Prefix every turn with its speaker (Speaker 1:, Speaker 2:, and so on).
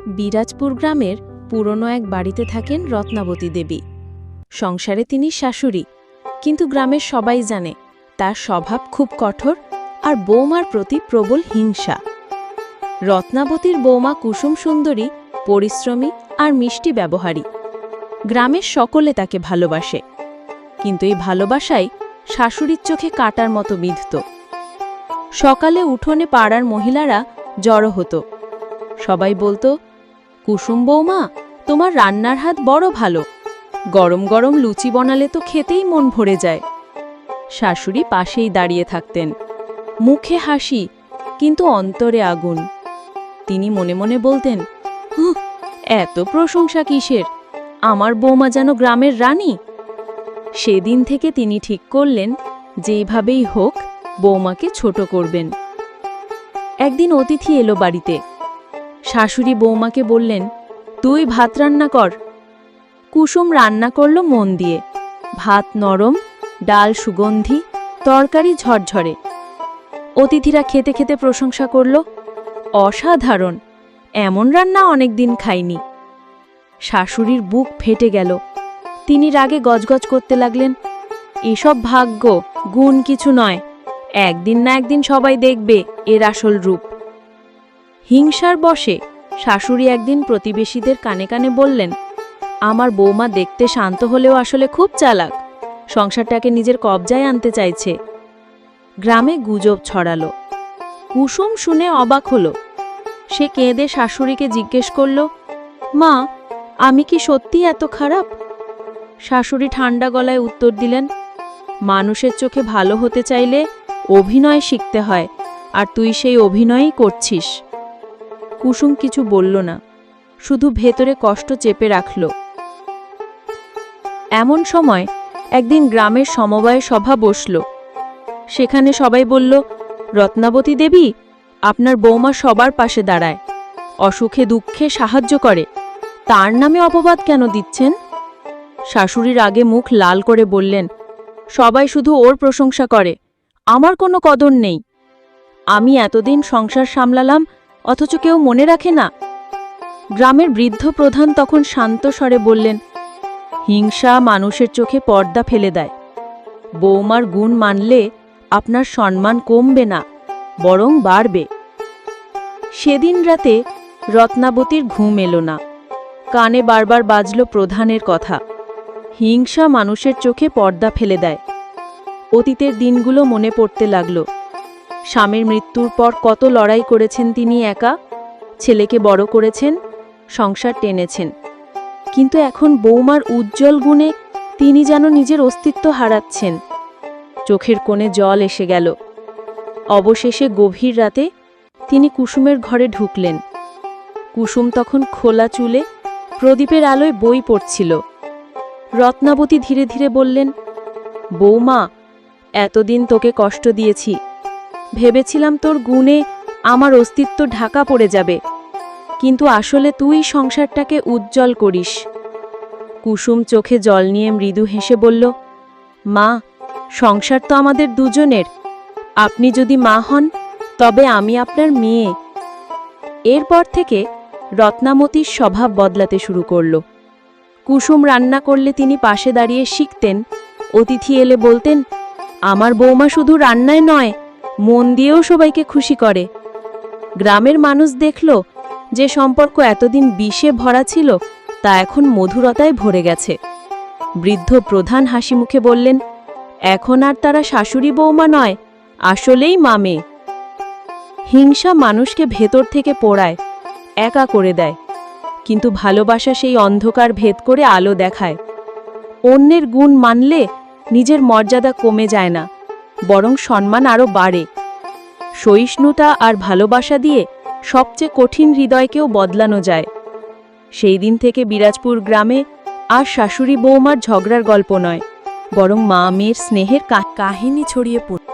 Speaker 1: বিরাজপুর গ্রামের পুরনো এক বাড়িতে থাকেন রত্নাবতী দেবী। সংসারে তিনি শাশুড়ি, কিন্তু গ্রামের সবাই জানে, তার স্বভাব খুব কঠোর আর বৌমার প্রতি প্রবল হিংসা। রত্নাবতীর বৌমা কুসুম সুন্দরী, পরিশ্রমী আর মিষ্টি ব্যবহারী। গ্রামের সকলে তাকে ভালোবাসে, কিন্তু এই ভালোবাসাই শাশুড়ির চোখে কাটার মতো বিধত। সকালে উঠোনে পাড়ার মহিলারা জড়ো হতো সবাই বলতো কুসুম বৌমা তোমার রান্নার হাত বড় ভালো। গরম গরম লুচি বানালে তো খেতেই মন ভরে যায়। শাশুড়ি পাশেই দাঁড়িয়ে থাকতেন। মুখে হাসি কিন্তু অন্তরে আগুন। তিনি মনে মনে বলতেন "হুঁ, এত প্রশংসা কিসের? আমার বৌমা যেন গ্রামের রানী? সেদিন থেকে তিনি ঠিক করলেন যেইভাবেই হোক বৌমাকে ছোট করবেন। একদিন অতিথি এলো বাড়িতে। শাশুড়ি বৌমাকে বললেন, তুই ভাত রান্না কর। কুসুম রান্না করল মন দিয়ে। ভাত নরম, ডাল সুগন্ধি, তরকারি ঝরঝরে। অতিথিরা খেতে খেতে প্রশংসা করল, অসাধারণ! এমন রান্না অনেকদিন খাইনি। শাশুড়ির বুক ফেটে গেল। তিনি রাগে গজগজ করতে লাগলেন, এসব ভাগ্য, গুণ কিছু নয়। একদিন না একদিন সবাই দেখবে এর আসল রূপ। হিংসার বশে শাশুড়ি একদিন প্রতিবেশীদের কানে কানে বললেন, আমার বৌমা দেখতে শান্ত হলেও আসলে খুব চালাক। সংসারটাকে নিজের কবজায় আনতে চাইছে। গ্রামে গুজব ছড়ালো। কুসুম শুনে অবাক হলো। সে কেঁদে শাশুড়িকে জিজ্ঞেস করল, মা, আমি কি সত্যি এত খারাপ? শাশুড়ি ঠান্ডা গলায় উত্তর দিলেন, মানুষের চোখে ভালো হতে চাইলে অভিনয় শিখতে হয়, আর তুই সেই অভিনয়ই করছিস। কুসুম কিছু বলল না, শুধু ভেতরে কষ্ট চেপে রাখল। এমন সময় একদিন গ্রামের সমবায় সভা বসল। সেখানে সবাই বলল, রত্নাবতী দেবী, আপনার বৌমা সবার পাশে দাঁড়ায়। অসুখে দুঃখে সাহায্য করে। তার নামে অপবাদ কেন দিচ্ছেন? শাশুড়ির আগে মুখ লাল করে বললেন, সবাই শুধু ওর প্রশংসা করে। আমার কোনো কদর নেই। আমি এতদিন সংসার সামলালাম অথচ কেউ মনে রাখে না। গ্রামের বৃদ্ধ প্রধান তখন শান্ত স্বরে বললেন, হিংসা মানুষের চোখে পর্দা ফেলে দেয়। বৌমার গুণ মানলে আপনার সম্মান কমবে না, বরং বাড়বে। সেদিন রাতে রত্নাবতীর ঘুম এলো না। কানে বারবার বাজল প্রধানের কথা, হিংসা মানুষের চোখে পর্দা ফেলে দেয়। অতীতের দিনগুলো মনে পড়তে লাগল। স্বামীর মৃত্যুর পর কত লড়াই করেছেন তিনি একা? ছেলেকে বড় করেছেন, সংসার টেনেছেন। কিন্তু এখন বৌমার উজ্জ্বল গুণে তিনি যেন নিজের অস্তিত্ব হারাচ্ছেন। চোখের কোণে জল এসে গেল। অবশেষে গভীর রাতে তিনি কুসুমের ঘরে ঢুকলেন। কুসুম তখন খোলা চুলে প্রদীপের আলোয় বই পড়ছিল। রত্নাবতী ধীরে ধীরে বললেন, বৌমা, এতদিন তোকে কষ্ট দিয়েছি। ভেবেছিলাম তোর গুণে আমার অস্তিত্ব ঢাকা পড়ে যাবে। কিন্তু আসলে তুই সংসারটাকে উজ্জ্বল করিস। কুসুম চোখে জল নিয়ে মৃদু হেসে বলল, মা, সংসার তো আমাদের দুজনের। আপনি যদি মা হন, তবে আমি আপনার মেয়ে। এরপর থেকে রত্নামতির স্বভাব বদলাতে শুরু করল। কুসুম রান্না করলে তিনি পাশে দাঁড়িয়ে শিখতেন, অতিথি এলে বলতেন, আমার বৌমা শুধু রান্নায় নয় মন দিয়েও সবাইকে খুশি করে। গ্রামের মানুষ দেখল যে সম্পর্ক এতদিন বিষে ভরা ছিল, তা এখন মধুরতায় ভরে গেছে। বৃদ্ধ প্রধান হাসি মুখে বললেন, এখন আর তারা শাশুড়ি বৌমা নয়, আসলেই মামে হিংসা মানুষকে ভেতর থেকে পোড়ায়, একা করে দেয়, কিন্তু ভালোবাসা সেই অন্ধকার ভেদ করে আলো দেখায়। অন্যের গুণ মানলে নিজের মর্যাদা কমে যায় না, বরং সম্মান আরও বাড়ে। সহিষ্ণুতা আর ভালোবাসা দিয়ে সবচেয়ে কঠিন হৃদয়কেও বদলানো যায়। সেই দিন থেকে বিরাজপুর গ্রামে আর শাশুড়ি বৌমার ঝগড়ার গল্প নয়, বরং মা মেয়ের স্নেহের কাহিনী ছড়িয়ে পড়ে।